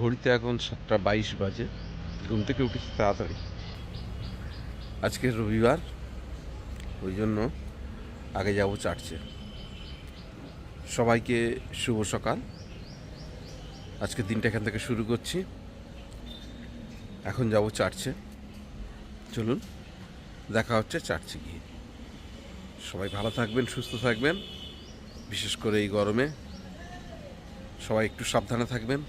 ঘড়িতে এখন সাতটা বাইশ বাজে। ঘুম থেকে উঠেছি তাড়াতাড়ি। আজকে রবিবার, ওই জন্য আগে যাব চার্চে। সবাইকে শুভ সকাল। আজকে দিনটা এখান থেকে শুরু করছি। এখন যাব চার্চে। চলুন, দেখা হচ্ছে চার্চে গিয়ে। সবাই ভালো থাকবেন, সুস্থ থাকবেন। বিশেষ করে এই গরমে সবাই একটু সাবধানে থাকবেন।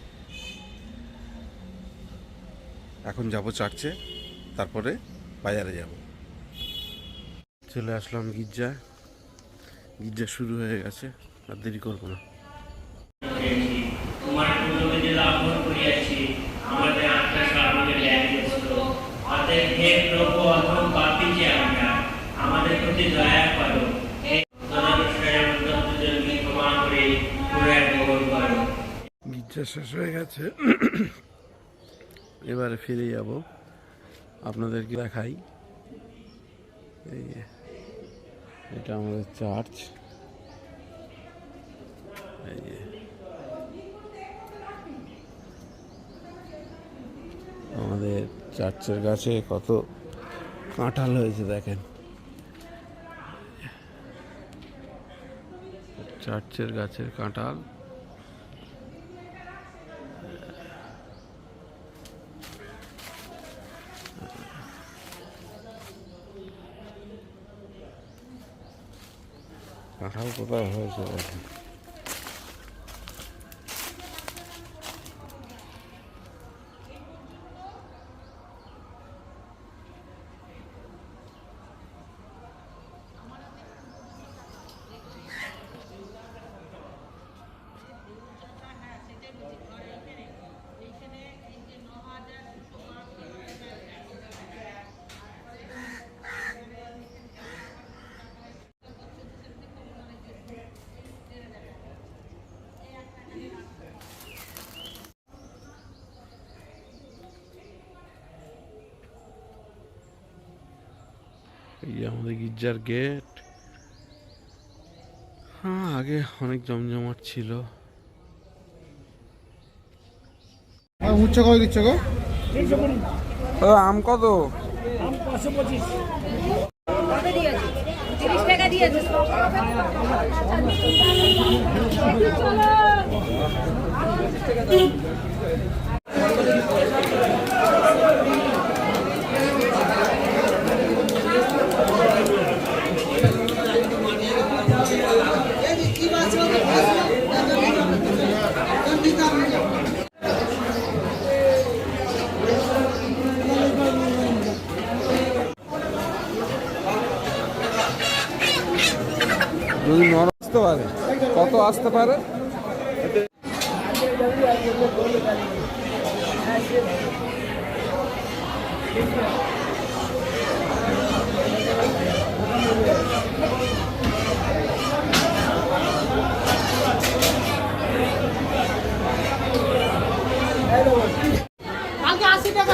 এখন যাব চার্চে তারপরে বাজারে যাব। চলে আসলাম গির্জা। গির্জা শুরু হয়ে গেছে আর দেরি করব না। করিয়াছি তোমার পুণ্যবিধি লাভ করিয়াছি আমাদের আত্মা সর্বকে ল্যাঙ্গিয়েছিল অতএব হে প্রভু অথম পাপি যে আমরা আমাদের প্রতি দয়া করো। হে ধনানুষ্ঠানের উদ্যন্তদের ক্ষমা করে পুনরায় গ্রহণ করো। গির্জা শেষ হয়ে গেছে। এবারে ফিরে যাব। আপনাদেরকে দেখাই। এই এটা আমাদের চার্চ। এই আমাদের চার্চের গাছে কত কাঁঠাল হয়েছে দেখেন। চার্চের গাছের কাঁঠাল। কাঁঠাল কোথায় হয়েছে দেখেন এই আমাদের গির্জার গেট হ্যাঁ আগে অনেক জমজমাট ছিল। উচ্চ করে দিচ্ছ গো? আম কত? টাকা যদি নর আসতে পারে কত আসতে পারে? কালকে আশি টাকা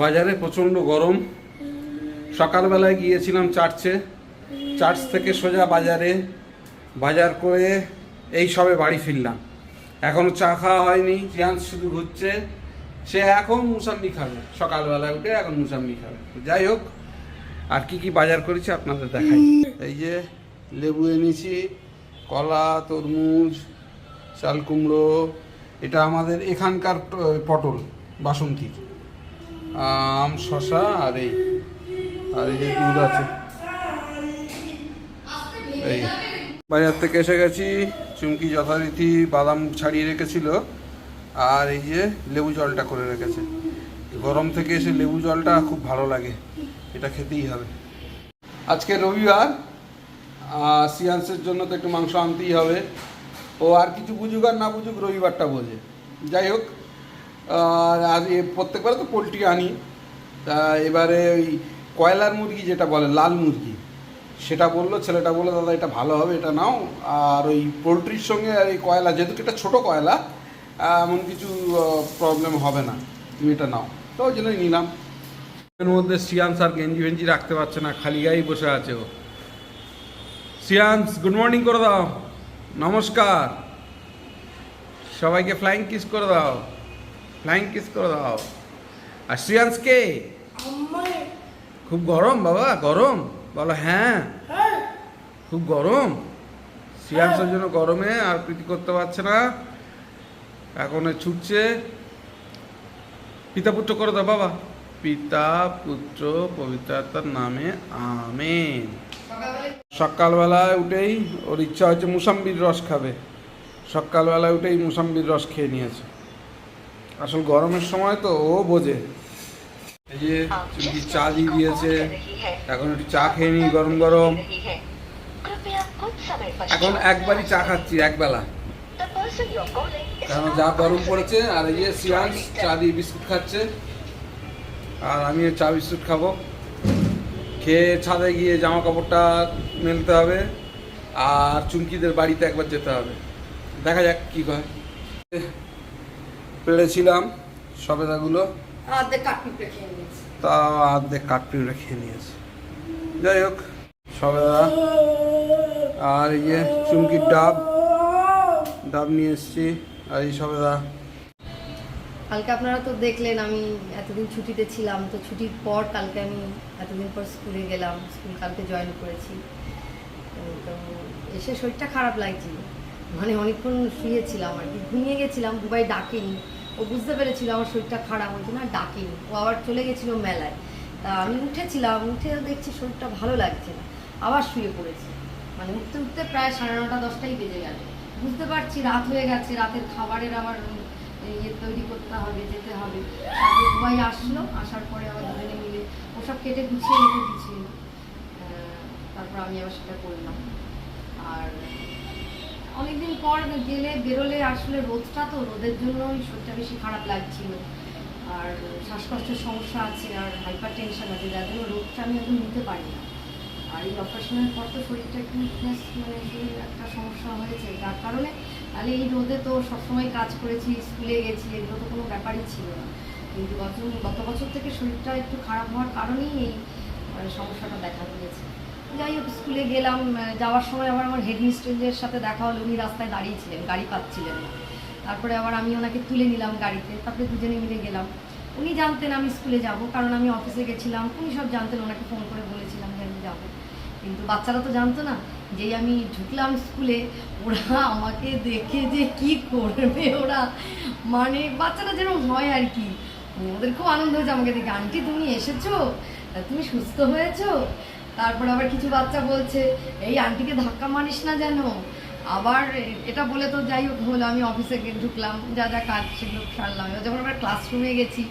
বাজারে প্রচণ্ড গরম। সকালবেলায় গিয়েছিলাম চার্চে। চার্চ থেকে সোজা বাজারে। বাজার করে এই সবে বাড়ি ফিরলাম। এখনও চা খাওয়া হয়নি জিয়ান্স শুধু ঘুরছে। সে এখন মুসাম্মি খাবে। সকালবেলায় উঠে এখন মুসাম্মি খাবে। যাই হোক আর কি কি বাজার করেছি আপনাদের দেখাই। এই যে লেবু এনেছি কলা, তরমুজ, চাল কুমড়ো, এটা আমাদের এখানকার পটল, বাসন্তী। আম শশা আর এই আর এই যে দুধ আছে। এই, বাজার থেকে এসে গেছি, চুমকি যথারীতি বাদাম ছাড়িয়ে রেখেছিল, আর এই যে লেবু জলটা করে রেখেছে। গরম থেকে এসে লেবু জলটা খুব ভালো লাগে, এটা খেতেই হবে। আজকে রবিবার সিয়ান্সের জন্য তো একটু মাংস আনতেই হবে। ও আর কিছু বুঝুক আর না বুঝুক রবিবারটা বোঝে। যাই হোক, আর এ প্রত্যেকবার তো পোলট্রি আনি। তা এবারে ওই কয়লার মুরগি যেটা বলে, লাল মুরগি, সেটা বলল, ছেলেটা বলল, দাদা, এটা ভালো হবে, এটা নাও। আর ওই পোলট্রির সঙ্গে আর এই কয়লা, যেহেতু এটা ছোটো কয়লা এমন কিছু প্রবলেম হবে না। তুমি এটা নাও। তো ওই জন্যই নিলাম। এর মধ্যে সিয়ান্স আর গেঞ্জি ভেঞ্জি রাখতে পারছে না, খালি গায়েই বসে আছে ও। সিয়ান্স গুড মর্নিং করে দাও নমস্কার সবাইকে ফ্লাইং কিস করে দাও ফ্লাইং কিস করে দাও আর শ্রিয়াংশ কে খুব গরম বাবা গরম বলো হ্যাঁ। খুব গরম। শ্রিয়াংশের জন্য গরমে আর প্রীতি করতে পারছে না। এখন ছুটছে। পিতা পুত্র করে দাও বাবা। পিতা পুত্র পবিত্রতার নামে আমেন। সকালবেলায় উঠেই ওর ইচ্ছা হচ্ছে মুসাম্বির রস খাবে। সকালবেলায় উঠেই মুসাম্বির রস খেয়ে নিয়েছে। আসল গরমের সময় তো ও বোঝে। এই যে চুমকি চা দিয়ে দিয়েছে, এখন একটু চা খেয়ে নিই গরম গরম। এখন একবারই চা খাচ্ছি একবেলা কারণ যা গরম পড়েছে, আর এই যে সিয়ান্স চা দিয়ে বিস্কুট খাচ্ছে, আর আমি চা বিস্কুট খাব। খেয়ে ছাদে গিয়ে জামা কাপড়টা মেলতে হবে আর চুমকিদের বাড়িতে একবার যেতে হবে। দেখা যাক কি হয়। পেড়েছিলাম সবেদাগুলো। তা অর্ধেক কাঠপিড়ে খেয়ে নিয়েছে। যাই হোক সবেদা আর এই যে চুমকির ডাব ডাব নিয়ে এসছি। আর এই সবেদা কালকে আপনারা তো দেখলেন, আমি এতদিন ছুটিতে ছিলাম, তো ছুটির পর কালকে আমি এতদিন পর স্কুলে গেলাম, স্কুল কালকে জয়েন করেছি। তো এসে শরীরটা খারাপ লাগছিল মানে অনেকক্ষণ শুয়েছিলাম আর কি, ঘুমিয়ে গেছিলাম দুবাই ডাকেনি। ও বুঝতে পেরেছিল আমার শরীরটা খারাপ হয়েছে না ডাকেনি। ও আবার চলে গেছিল মেলায়। তা আমি উঠেছিলাম, উঠে দেখছি শরীরটা ভালো লাগছে না, আবার শুয়ে পড়েছি। মানে উঠতে উঠতে প্রায় সাড়ে নটা, দশটাই বেজে গেল। বুঝতে পারছি রাত হয়ে গেছে, রাতের খাবারের আবার ইয়ে তৈরি করতে হবে, যেতে হবে। সবাই আসলো, আসার পরে আবার দুজনে মিলে ওসব কেটে গুছিয়ে রেখে দিচ্ছিল তারপর আমি আবার সেটা করলাম। আর অনেকদিন পর গেলে বেরোলে আসলে রোদটা তো, রোদের জন্যই শরীরটা বেশি খারাপ লাগছিল। আর শ্বাসকষ্টের সমস্যা আছে, আর হাইপার টেনশন আছে, যার জন্য রোদটা আমি এখন নিতে পারি না। আর এই অপারেশনের পর তো শরীরটা একটু মানে একটা সমস্যা হয়েছে। যার কারণে তাহলে এই রোদে তো সবসময় কাজ করেছি, স্কুলে গেছি, এগুলো তো কোনো ব্যাপারই ছিল না। কিন্তু গত গত বছর থেকে শরীরটা একটু খারাপ হওয়ার কারণেই এই মানে সমস্যাটা দেখা দিয়েছে। যাই হোক, স্কুলে গেলাম যাওয়ার সময় আবার আমার হেডমিস্ট্রেসের সাথে দেখা হলো, উনি রাস্তায় দাঁড়িয়েছিলেন, গাড়ি পাচ্ছিলেন না। তারপরে আবার আমি ওনাকে তুলে নিলাম গাড়িতে, তারপরে দুজনে মিলে গেলাম। উনি জানতেন আমি স্কুলে যাব, কারণ আমি অফিসে গেছিলাম, উনি সব জানতেন, ওনাকে ফোন করে বলেছিলাম যে আমি যাব। কিন্তু বাচ্চারা তো জানতো না যেই আমি ঢুকলাম স্কুলে, ওরা আমাকে দেখে যে কি করবে ওরা। মানে বাচ্চারা যেরকম হয় আর কি। ওদের খুব আনন্দ হয়েছে আমাকে দেখে। আন্টি, তুমি এসেছ? তুমি সুস্থ হয়েছো? তারপর আবার কিছু বাচ্চা বলছে, এই আন্টিকে ধাক্কা মারিস না যেন। আবার এটা বলে তো যাই হোক হলো, আমি অফিসে গিয়ে ঢুকলাম, যা যা কাজ সেগুলো সারলাম। যখন আমরা ক্লাসরুমে গেছি,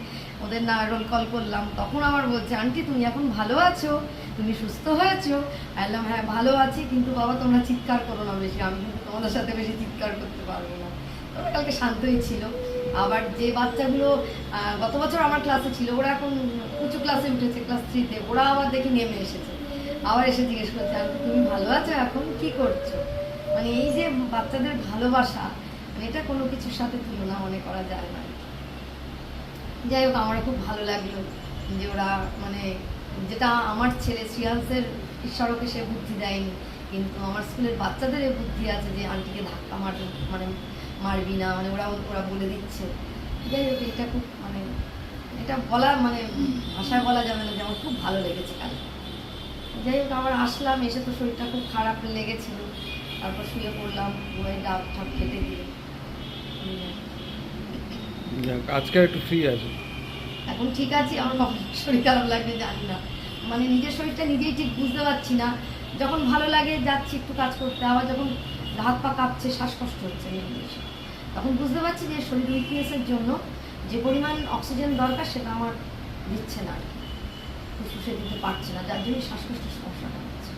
ওদের না রোল কল করলাম, তখন আবার বলছে, আন্টি, তুমি এখন ভালো আছো? তুমি সুস্থ হয়েছো? বললাম হ্যাঁ ভালো আছি, কিন্তু বাবা, তোমরা চিৎকার করো না বেশি। আমি কিন্তু তোমাদের সাথে বেশি চিৎকার করতে পারব না। তবে কালকে শান্তই ছিল। আবার যে বাচ্চাগুলো গত বছর আমার ক্লাসে ছিল, ওরা এখন উঁচু ক্লাসে উঠেছে ক্লাস থ্রিতে ওরা আবার দেখি নেমে এসেছে। আবার এসে জিজ্ঞেস করছে, আর তুমি ভালো আছো এখন? কি করছ? মানে এই যে বাচ্চাদের ভালোবাসা মানে এটা কোনো কিছুর সাথে তুলনা মনে করা যায় না। যাই হোক আমার খুব ভালো লাগল যে ওরা মানে যেটা আমার ছেলে শ্রিয়াংসের ঈশ্বরকে সে বুদ্ধি দেয়নি। কিন্তু আমার স্কুলের বাচ্চাদের এই বুদ্ধি আছে যে আন্টিকে ধাক্কা মার মানে মারবি না মানে ওরা ওরা বলে দিচ্ছে। যাই হোক, এটা খুব মানে এটা বলা মানে ভাষায় বলা যাবে না যে আমার খুব ভালো লেগেছে কাল। যাই হোক, আবার আসলাম, এসে তো শরীরটা খুব খারাপ লেগেছিল। তারপর শুয়ে পড়লাম বই ডাব ঠাপ খেতে দিয়ে। আজকে একটু ফ্রি আছে? এখন ঠিক আছে, আমার বাবার শরীর খারাপ লাগবে জানি না। মানে নিজের শরীরটা নিজেই ঠিক বুঝতে পারছি না। যখন ভালো লাগে যাচ্ছি একটু কাজ করতে, আবার যখন হাত পা কাঁপছে, শ্বাসকষ্ট হচ্ছে। তখন বুঝতে পারছি যে শরীর উইকনেসের জন্য যে পরিমাণ অক্সিজেন দরকার সেটা আমার দিচ্ছে না ফুসফুসে দিতে পারছে না, যার জন্য শ্বাসকষ্টের সমস্যাটা হচ্ছে।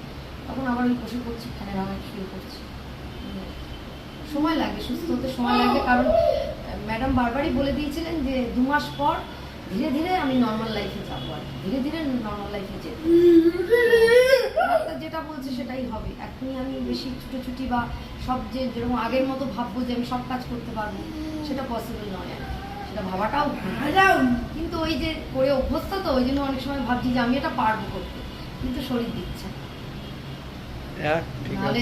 তখন আবার ওই বসে করছি ফ্যানের হাওয়ায় শুয়ে করছি সময় লাগে, সুস্থ হতে সময় লাগে, কারণ ম্যাডাম বারবারই বলে দিয়েছিলেন যে দু মাস পর ধীরে ধীরে আমি নর্মাল লাইফে যাব আর ধীরে ধীরে নর্মাল লাইফে যেতে যেটা বলছে সেটাই হবে। এখনই আমি বেশি ছুটোছুটি বা সব যে যেরকম আগের মতো ভাববো যে আমি সব কাজ করতে পারব সেটা পসিবল নয় আর সেটা ভাবাটাও কিন্তু ওই যে করে অভ্যস্ত তো ওই জন্য অনেক সময় ভাবছি যে আমি এটা পারব করতে। কিন্তু শরীর দিচ্ছে না। নাহলে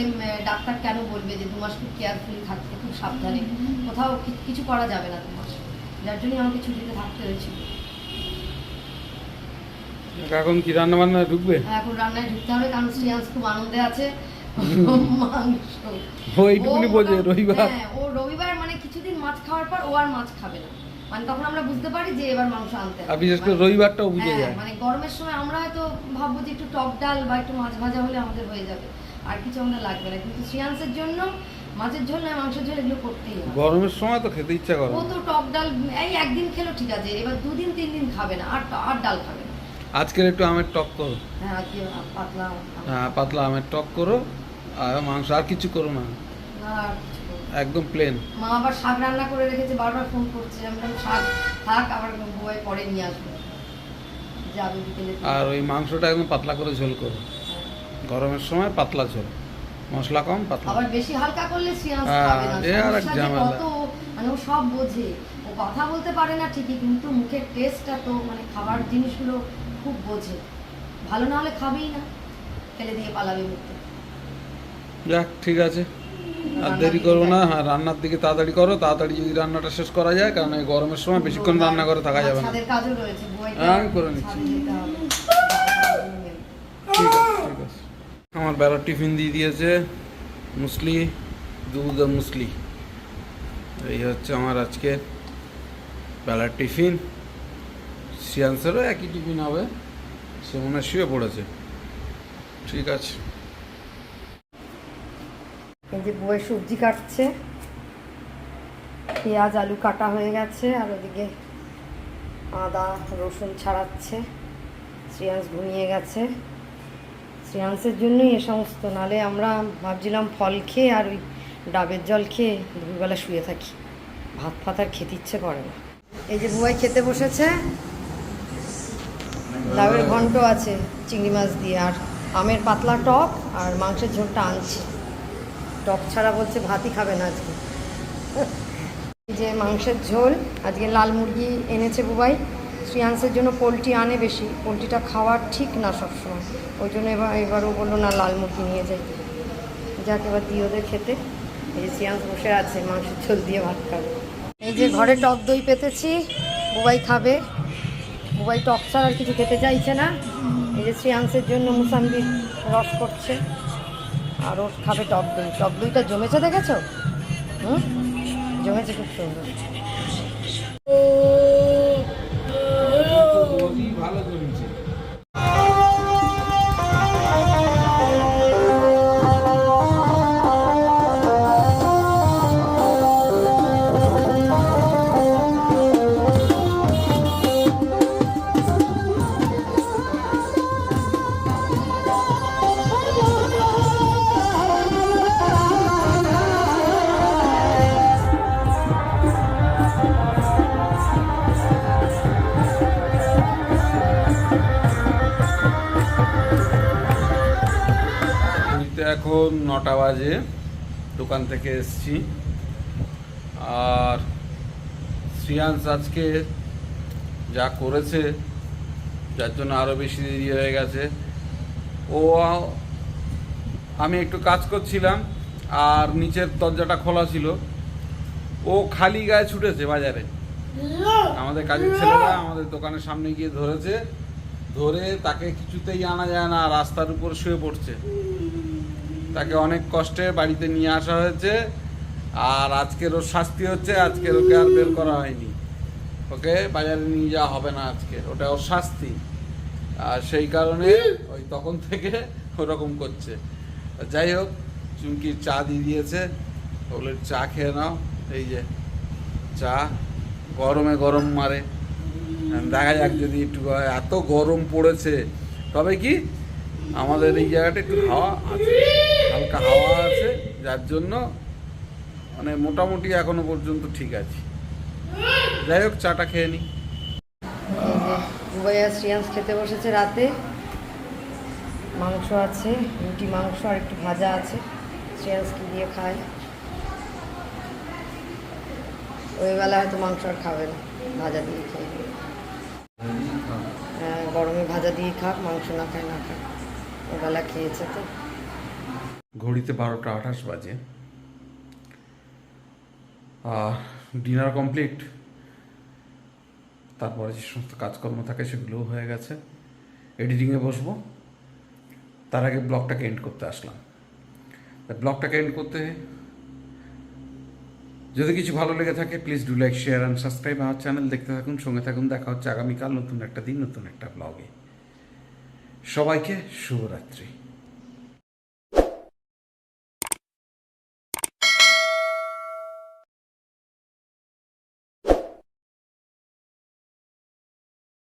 ডাক্তার কেন বলবে যে দু মাস খুব কেয়ারফুলি থাকতে খুব সাবধানে? কোথাও কিছু করা যাবে না দু মাস। যার জন্য আমাকে ছুটিতে থাকতে হয়েছিল। এখন কি রান্না বান্না ঢুকবে এখন রান্নায় ঢুকতে হবে কারণ শ্রেয়াংস খুব আনন্দে আছে। মাংস। ও বোঝে রবিবার? হ্যাঁ ও রবিবার মানে কিছুদিন মাছ খাওয়ার পর ও আর মাছ খাবে না। মানে তখন আমরা বুঝতে পারি যে এবার মাংস আনতে হবে। বিশেষ করে মানে- রবিবারটাও বুঝে হ্যাঁ, যায়। মানে গরমের সময় আমরা হয়তো ভাববো যে একটু টক ডাল বা একটু মাছ ভাজা হলে আমাদের হয়ে যাবে। আর কিছু আমাদের লাগবে না। কিন্তু শ্রেয়াংসের জন্য মাছের ঝোল নয় মাংসের ঝোল এগুলো করতেই হবে। গরমের সময় তো খেতে ইচ্ছা করে ও তো টক ডাল এই একদিন খেলো ঠিক আছে এবার দুদিন তিন দিন খাবে না আর আর ডাল খাবে আজকের একটু আমের টক করো। হ্যাঁ পাতলা হ্যাঁ আমের টক করো আর মাংস আর কিছু করো না। একদম প্লেন মা আবার শাক রান্না করে রেখেছে বারবার ফোন করছে। আমি বললাম শাক থাক আবার বউয়ে পরে নিয়ে আসব। আর ওই মাংসটা একদম পাতলা করে ঝোল করো। গরমের সময় পাতলা ঝোল। মশলা কম পাতলা। আবার বেশি হালকা করলে শ্রেয়াংস হ্যাঁ, খাবে না। এ আর এক ঝামেলা। কত মানে ও সব বোঝে। ও কথা বলতে পারে না ঠিকই কিন্তু মুখের টেস্টটা তো মানে খাবার জিনিসগুলো খুব বোঝে। ভালো না হলে খাবেই না। ফেলে দিয়ে পালাবে মুখে যাক ঠিক আছে। আর দেরি করব না হ্যাঁ রান্নার দিকে তাড়াতাড়ি করো। তাড়াতাড়ি যদি রান্নাটা শেষ করা যায় কারণ এই গরমের সময় বেশিক্ষণ রান্না করে থাকা যাবে না। হ্যাঁ, আমি করে নিচ্ছি। ঠিক আছে ঠিক আছে। আমার বেলার টিফিন দিয়ে দিয়েছে মুসলি দুধ আর মুসলি। এই হচ্ছে আমার আজকে বেলার টিফিন। সিয়ান্সেরও একই টিফিন হবে সে মনে শুয়ে পড়েছে। ঠিক আছে। এই যে বউয়ের সবজি কাটছে, পেঁয়াজ, আলু কাটা হয়ে গেছে, আর ওদিকে আদা, রসুন ছাড়াচ্ছে শ্রেয়াংস ঘুমিয়ে গেছে। শ্রেয়াংসের জন্যই এ সমস্ত, নালে আমরা ভাবছিলাম ফল খেয়ে আর ওই ডাবের জল খেয়ে দুপুরবেলা শুয়ে থাকি। ভাত ফাত আর খেতে ইচ্ছে করে না। এই যে বুয়াই খেতে বসেছে লাউয়ের ঘন্ট আছে চিংড়ি মাছ দিয়ে, আর আমের পাতলা টক আর মাংসের ঝোলটা আনছি। টক ছাড়া বলছে ভাতই খাবে না আজকে। যে মাংসের ঝোল, আজকে লাল মুরগি এনেছে বুবাই। শ্রিয়াংসের জন্য পোলট্রি আনে বেশি, পোলট্রিটা খাওয়া ঠিক না সবসময়। ওই জন্য এবার এবারও বলল, না, লাল মুরগি নিয়ে যাই। যাক, এবার দিয়ে ওদের খেতে। এই যে শ্রিয়াংস বসে আছে, মাংসের ঝোল দিয়ে ভাত খাবে। এই যে ঘরে টক দই পেতেছি, বুবাই খাবে। বুবাই টক ছাড়া আর কিছু খেতে চাইছে না। এই যে শ্রেয়াংসের জন্য মুসাম্বির রস করছে। আর ওর খাবে টক দই। টক দইটা জমেছে দেখেছ? হুম? জমেছে খুব সুন্দর। নটা বাজে, দোকান থেকে এসছি। আর শ্রিয়াংশ আজকে যা করেছে, যার জন্য আরও বেশি দেরি হয়ে গেছে। ও, আমি একটু কাজ করছিলাম, আর নিচের দরজাটা খোলা ছিল। ও খালি গায়ে ছুটেছে বাজারে। আমাদের কাজের ছেলেরা আমাদের দোকানের সামনে গিয়ে ধরেছে, ধরে তাকে কিছুতেই আনা যায় না, রাস্তার উপর শুয়ে পড়ছে। তাকে অনেক কষ্টে বাড়িতে নিয়ে আসা হয়েছে। আর আজকের ওর শাস্তি হচ্ছে, আজকের ওকে আর বের করা হয়নি। ওকে বাজারে নিয়ে যাওয়া হবে না আজকে, ওটা ওর শাস্তি। আর সেই কারণে ওই তখন থেকে ওরকম করছে। যাই হোক, চুমকির চা দিয়ে দিয়েছে। বলে চা খেয়ে নাও। এই যে চা গরমে গরম মারে। দেখা যাক যদি একটু, এত গরম পড়েছে। তবে কি আমাদের এই জায়গাটা একটু হাওয়া আছে। হালকা হাওয়া আছে যার জন্য মানে মোটামুটি এখনও পর্যন্ত ঠিক আছে। যাই হোক চাটা খেয়ে শ্রিয়াংশ খেতে বসেছে রাতে। মাংস আছে রুটি মাংস আর একটু ভাজা আছে। শ্রিয়াংশকে দিয়ে খায়? ওই বেলা হয়তো মাংস আর খাবে না ভাজা দিয়ে খেয়ে। হ্যাঁ, গরমে ভাজা দিয়ে খাক মাংস না খায় না খায় ওবেলা খেয়েছে তো। ঘড়িতে বারোটা আঠাশ বাজে। ডিনার কমপ্লিট তারপরে যে সমস্ত কাজকর্ম থাকে সেগুলোও হয়ে গেছে। এডিটিংয়ে বসবো। তার আগে ব্লগটাকে এন্ড করতে আসলাম। ব্লগটাকে এন্ড করতে যদি কিছু ভালো লেগে থাকে please do like share and subscribe আমার চ্যানেল দেখতে থাকুন, সঙ্গে থাকুন। দেখা হচ্ছে আগামীকাল নতুন একটা দিন, নতুন একটা ব্লগে সবাইকে শুভরাত্রি।